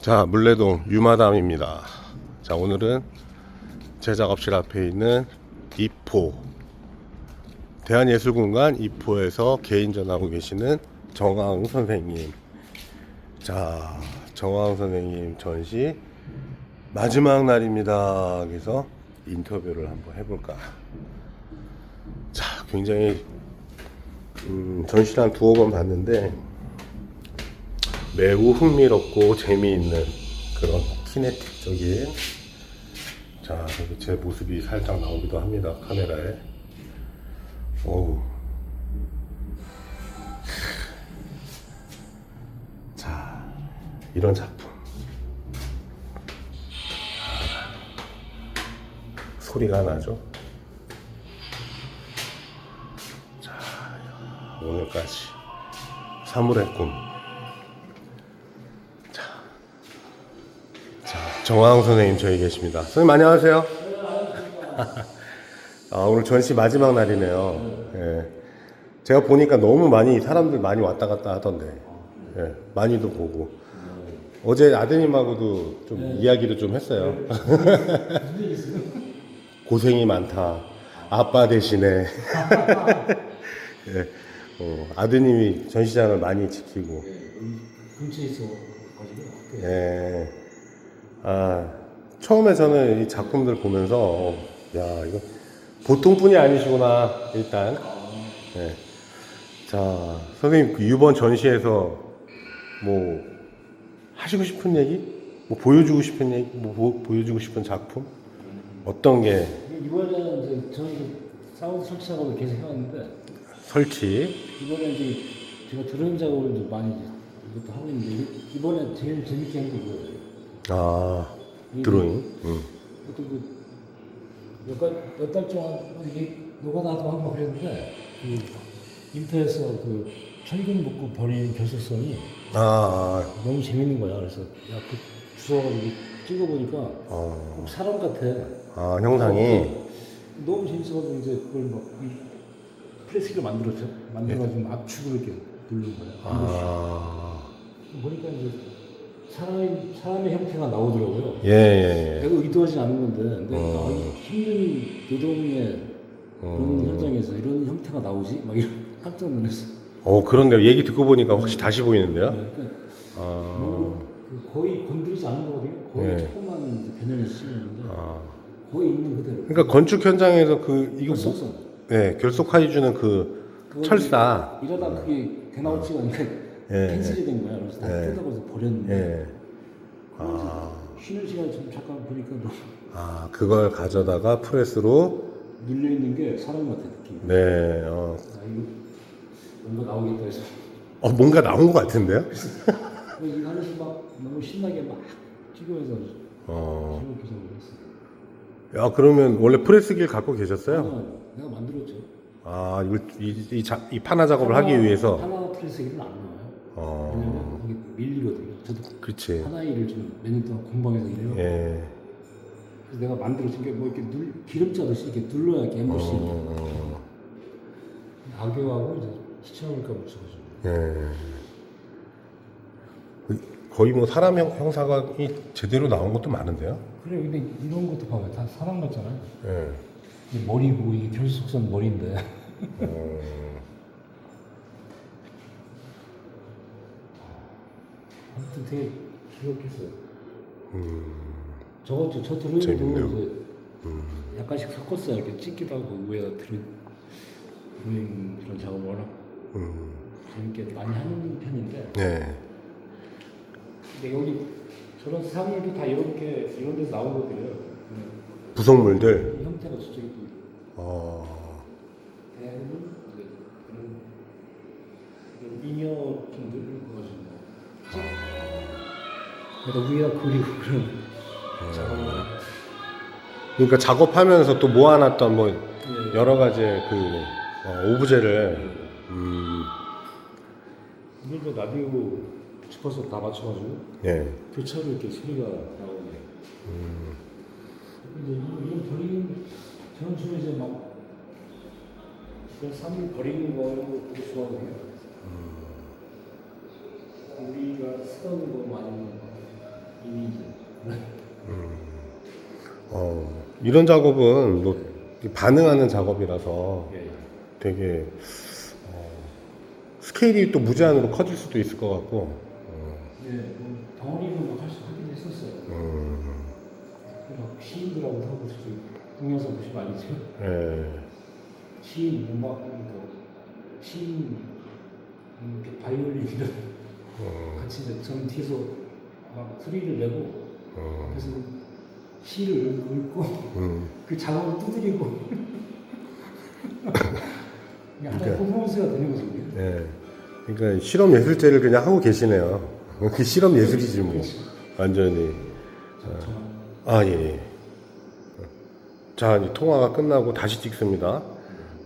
자, 물레동 유마담입니다. 자, 오늘은 제 작업실 앞에 있는 이포 대한예술공간 이포에서 개인전하고 계시는 정황 선생님. 자, 정황 선생님 전시 마지막 날입니다. 그래서 인터뷰를 한번 해볼까. 자, 굉장히 음, 전시를 한 두어 번 봤는데 매우 흥미롭고 재미있는 그런 키네틱적인 자 여기 제 모습이 살짝 나오기도 합니다 카메라에. 어우. 자 이런 작품. 소리가 나죠? 자 오늘까지 사물의 꿈 정황 선생님 저희 계십니다. 선생님 안녕하세요. 아, 오늘 전시 마지막 날이네요. 예. 제가 보니까 너무 많이 사람들 많이 왔다 갔다 하던데 예, 많이도 보고 어제 아드님하고도 좀 이야기를 좀 했어요. 고생이 많다. 아빠 대신에 예, 어, 아드님이 전시장을 많이 지키고 근처에 있어 가지고 예. 아, 처음에 저는 이 작품들 보면서, 어, 야, 이거 보통 분이 아니시구나, 일단. 예. 자, 선생님, 그 이번 전시에서 뭐, 하시고 싶은 얘기? 뭐, 보여주고 싶은 얘기? 뭐, 보, 보여주고 싶은 작품? 어떤 게 이번에는 이제 저는 사우드 설치 작업을 계속 해왔는데 설치? 이번에 이제 제가 드론 작업을 좀 많이 이것도 하고 있는데 이- 이번에 제일 재밌게 한게 이거예요. 아, 드로잉? 음. 그것도 그 몇달 동안 이게 노가다도 하고 그랬는데 그 인터에서 그 철근 묶고 버리는 결석선이 아, 너무 재밌는 거야. 그래서 야그 주워가지고 찍어보니까 어, 꼭 사람 같아. 아, 형상이? 너무 재밌어가지고 이제 그걸 막이 프레스기를 만들었죠. 만들어가지고 압축을 이렇게 누른 거야. 아, 보니까 이제 사람의 사람의 형태가 나오더라고요. 예, 예, 예. 내가 의도하지 않은 건데, 근데 어. 아, 이 힘든 노동의 그런 현장에서 이런 형태가 나오지? 막 이런 깜짝 놀랐어. 어, 그런데요. 얘기 듣고 보니까 확실히 다시 보이는데요? 그러니까 아, 뭐, 그 거의 건드리지 않은 거거든요. 거의 네. 조금만 이제 변형해서 찍었는데 아. 거의 있는 그대로. 그러니까 건축 현장에서 그 이거 뭐, 결석선. 네, 결속화해 주는 그 철사. 이러다 그게 대나무치가 이렇게 예, 캔슬이 된 거야. 그래서 다 예. 뜯어가서 버렸는데 예. 아, 쉬는 시간에 좀 잠깐 보니까 너무 아, 그걸 가져다가 프레스로 눌려 있는 게 사람 같아 느낌. 네, 어, 아 이거 뭔가 나오겠다 해서 어 뭔가 나온 것 같은데요? 그래서 이거 하면서 막 너무 신나게 막 찍으면서 어, 즐겁게. 야 그러면 원래 프레스기를 갖고 계셨어요? 내가 만들었죠. 아, 이걸 이, 이, 자, 이 파나 작업을 하기 위해서. 하나 프레스기는 안 나와요. 어, 왜냐면 거기 밀리거든요. 저도 그렇지. 하나 일을 좀 몇 년 동안 공방에서 일해요. 예. 그래서 내가 만들어진 게뭐 이렇게 눌, 기름자 듯이 이렇게 눌러야 이렇게 엠보시 어, 악교하고 이제 시청을까 붙여가지고. 예. 거의 뭐 사람 형, 형사각이 제대로 나온 것도 많은데요? 그래 근데 이런 것도 봐봐 다 사람 같잖아요. 예. 이 머리고 이게 결속선 머리인데. 어, 아무튼 되게 기억했어요. 음, 저거 저, 저 드론도 재밌네요. 이제 약간씩 섞었어요. 이렇게 찍기도 하고 위에다 드론 드론 그런 작업을 워낙 음, 재밌게 많이 하는 편인데 네. 근데 여기 저런 사물도 다 이렇게 이런 데서 나온 것들이에요. 부속물들. 이 형태가 저쪽에 또 어, 대부분 이제 그런 그런 인형들 가지고 그래서 위에다 그리고 그런 작업을 그러니까 작업하면서 또 모아놨던 뭐 예. 여러 가지의 그 어, 오브제를 음, 이걸 이제 라디오 주파수 다 맞춰가지고 예. 교차로 이렇게 소리가 나오네. 근데 이- 이런 버리는 저는 주로 이제 막 그냥 사물 버리는 거 되게 좋아하거든요. 우리가 쓰던 거 많이 이미 어, 이런 작업은 뭐 반응하는 작업이라서 예. 되게 어, 스케일이 또 무제한으로 커질 수도 있을 것 같고 어, 예, 뭐뭐 할수 하긴 했었어요. 음, 막 시인들하고 하고 저기 동영상 보시면 알겠죠. 예, 시인 음악 그러니까 시인 음, 바이올린 이런 어, 같이 이제 전 뒤에서 막 소리를 내고 어, 그래서 시를 읽고 음, 그 작업을 두드리고 그냥 하나의 그러니까. 되는 거죠. 이게. 예. 그러니까 실험 예술제를 그냥 하고 계시네요. 그 실험 예술이지 뭐 완전히. 저- 아, 예, 예. 자, 이제 통화가 끝나고 다시 찍습니다.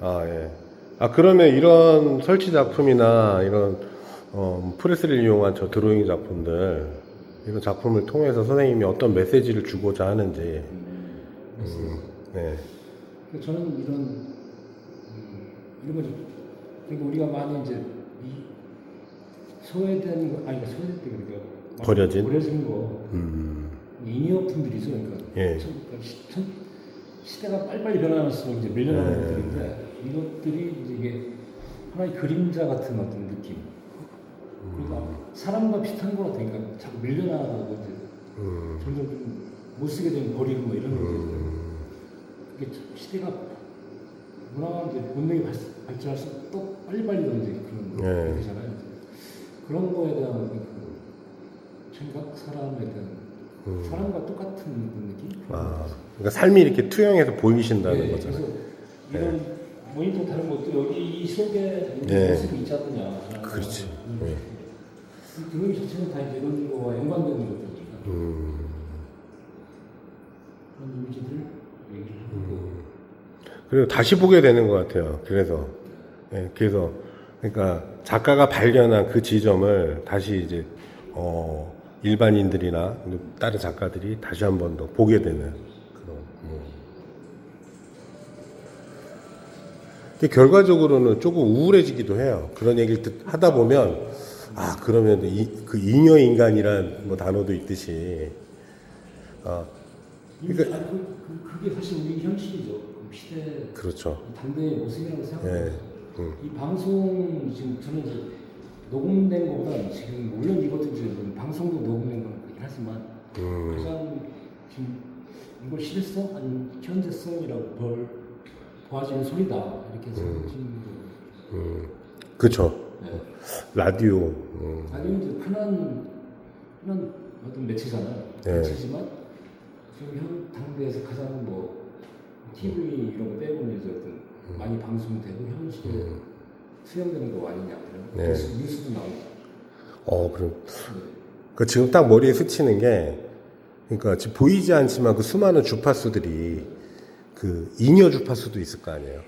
아, 예. 아, 그러면 이런 설치 작품이나 이런, 어, 프레스를 이용한 저 드로잉 작품들, 이런 작품을 통해서 선생님이 어떤 메시지를 주고자 하는지, 음, 네. 그러니까 저는 이런 음, 이런 거죠. 그러니까 우리가 많이 이제 이 소외된 거 아니 그러니까 소외된 게 그러니까 막 버려진? 버려진 거 음, 인이어품들이죠. 그러니까 예. 참, 그러니까 시, 참 시대가 빨리빨리 변하면서 이제 밀려나는 예. 것들인데 이것들이 이제 이게 하나의 그림자 같은 어떤 느낌. 그러니까 사람과 비슷한 거 같으니까 자꾸 밀려나가고 이제 음, 점점 좀 못 쓰게 되면 버리고 뭐 이런 것들. 음, 이게 참 시대가 문화가 이제 문명이 발, 발전할수록 또 빨리빨리 더 이제 그런 예. 게 되잖아요. 그런 거에 대한 그 생각, 사람에 대한 음. 사람과 똑같은 느낌? 아, 그러니까 삶이 이렇게 투영해서 보이신다는 예, 거잖아요. 그래서 이런 모니터 다른 것도 여기 이 속에 예. 모습이 않느냐. 그렇지. 음. 예. 이 드로잉 자체는 다 이제 이런 거와 연관되는 것들이니까 음. 그런 이미지들 얘기를 하고 그리고 다시 보게 되는 것 같아요. 그래서, 예, 그래서, 그러니까 작가가 발견한 그 지점을 다시 이제, 어, 일반인들이나 다른 작가들이 다시 한 번 더 보게 되는 결과적으로는 조금 우울해지기도 해요. 그런 얘기를 듣, 하다 보면, 아, 그러면 이, 그 잉여 인간이란 뭐 단어도 있듯이, 아, 그러니까 그러니까- 그, 그, 그게 사실 우리 현실이죠. 그 시대 그렇죠. 당대의 모습이라고 생각합니다. 예. 음. 이 방송 지금 저는 이제 녹음된 것보다 지금 물론 이것도 이제 뭐 방송도 녹음된 건 그렇긴 하지만 음. 가장 지금 이걸 실성 아니면 현재성이라고 벌 보아지는 소리다 이렇게 생각하시는 분들. 음, 그쵸. 네. 라디오. 음, 아니면 이제 흔한 흔한 어떤 매체잖아요. 네. 매체지만 지금 현 당대에서 가장 뭐 TV 이런 거 빼고는 이제 어떤 많이 방송되고 현실에 음. 수용되는 거 아니냐 이런 네. 뉴스, 뉴스도 나오고. 어, 그럼. 네. 그 지금 딱 머리에 스치는 게, 그러니까 보이지 않지만 그 수많은 주파수들이 그 잉여 주파수도 있을 거 아니에요.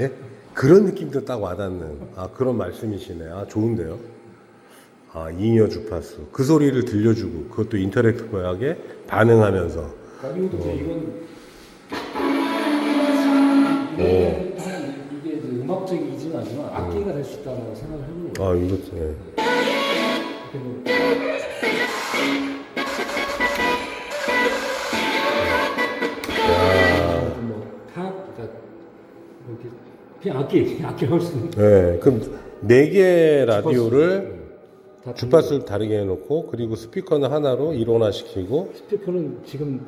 예? 그런 느낌도 딱 와닿는, 아, 그런 말씀이시네. 아, 좋은데요? 아, 잉여 주파수. 그 소리를 들려주고, 그것도 인터랙티브하게 반응하면서. 라디오도 이제 이건 오. 이게, 이게 음악적이지는 않지만 악기가 될 수 있다고 생각을 거예요. 아, 이것도, 예. 그러니까 이렇게 그냥 악기 악기 할 수 있는 예. 그럼 네 개 라디오를 다 주파수를 다르게 해놓고 그리고 스피커는 하나로 일원화시키고 스피커는 지금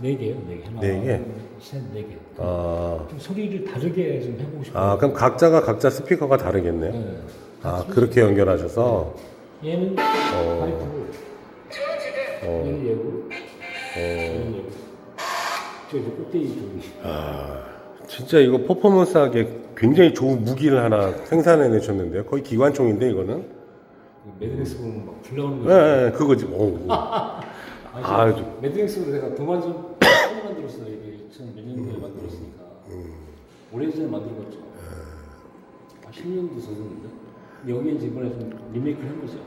네 개요, 네 개. 하나, 네 개? 셋 네 개. 아, 좀 소리를 다르게 좀 해보고 싶어요. 아 그럼 각자가 각자 스피커가 다르겠네요. 네. 아 그렇게 연결하셔서 얘는 어. 파이프고, 어, 얘는 얘고, 어, 얘는 얘고. 저 이제 꼭대기 쪽이. 아 진짜 이거 퍼포먼스하게 굉장히 좋은 무기를 하나 생산해 내셨는데요. 거의 기관총인데 이거는. 매드맥스 보면 막 불나오는 예, 거. 예, 그거지. 오, 아니, 아, 저 매드맥스로 내가 도만전 빨리 만들었어요. 이게 2000몇 년도에 만들었으니까. 오래전에 만들었죠. 아, 10년도 썼는데. 여기에 이제 이번에 좀 리메이크를 한 거죠.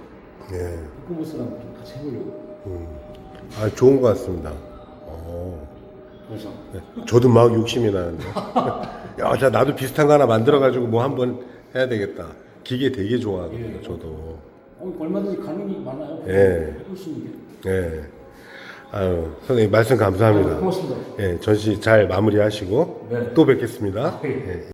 예, 퍼포먼스랑 좀 같이 해보려고. 음. 아 좋은 것 같습니다. 어. 그래서 네, 저도 막 욕심이 나는데. 야, 자, 나도 비슷한 거 하나 만들어 가지고 뭐 한번 해야 되겠다. 기계 되게 좋아하거든요, 예. 저도. 어, 얼마든지 가능이 많아요. 예. 게. 예. 아유, 선생님 말씀 감사합니다. 고맙습니다. 예, 전시 잘 마무리하시고 네. 또 뵙겠습니다. 예. 예.